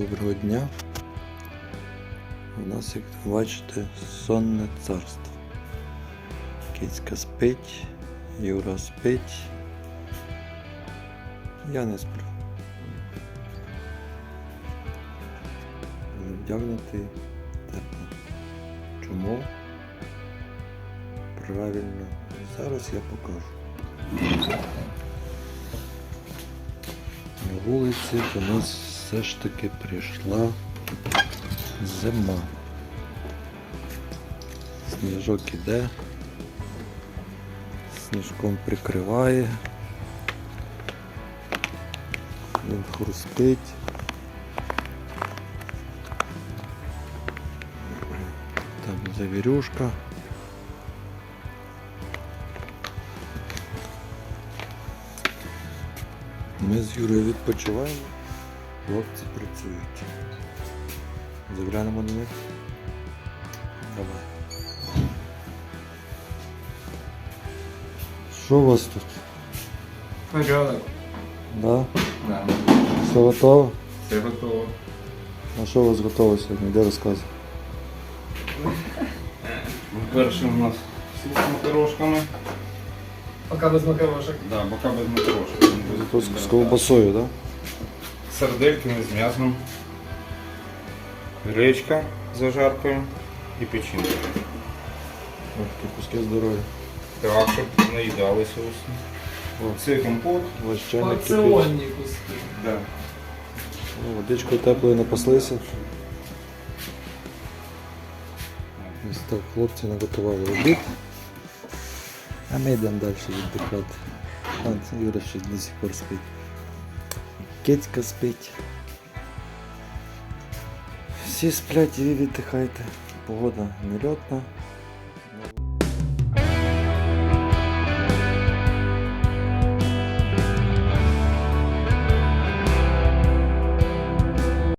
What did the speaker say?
Доброго дня. У нас, як ви бачите, сонне царство. Кицька спить, Юра спить. Я не сплю. Вдягнутий тепло. Чому? Правильно. Зараз я покажу. На вулиці до нас все ж таки прийшла зима. Сніжок іде, сніжком прикриває, він хрустить. Там завірюшка. Ми з Юрою відпочиваємо, хлопці працюють. Заглянемо до них. Давай. Що у вас тут? Порядок. Да? Да. Все готово? Все готово. А що у вас готово сьогодні? Де розказуй? Перший у нас суп з макарошками. Пока без макарошек. Да, бока без макарошок. Тут з, з ковбасою, так? Да? Сардельками з м'ясом. Гречка з зажаркою і печінка. Ох, такі куски здоров'я. Так, щоб наїдалися усі. Це компот. Ваш чайник кипить. Порціонні куски. Да. Ну, Водичкою теплою напаслися. Ось так хлопці наготували обід. А ми йдемо далі віддихати. А, це Юра ще до сих пор спить. Кицька спить. Всі сплять і віддихайте. Погода нельотна.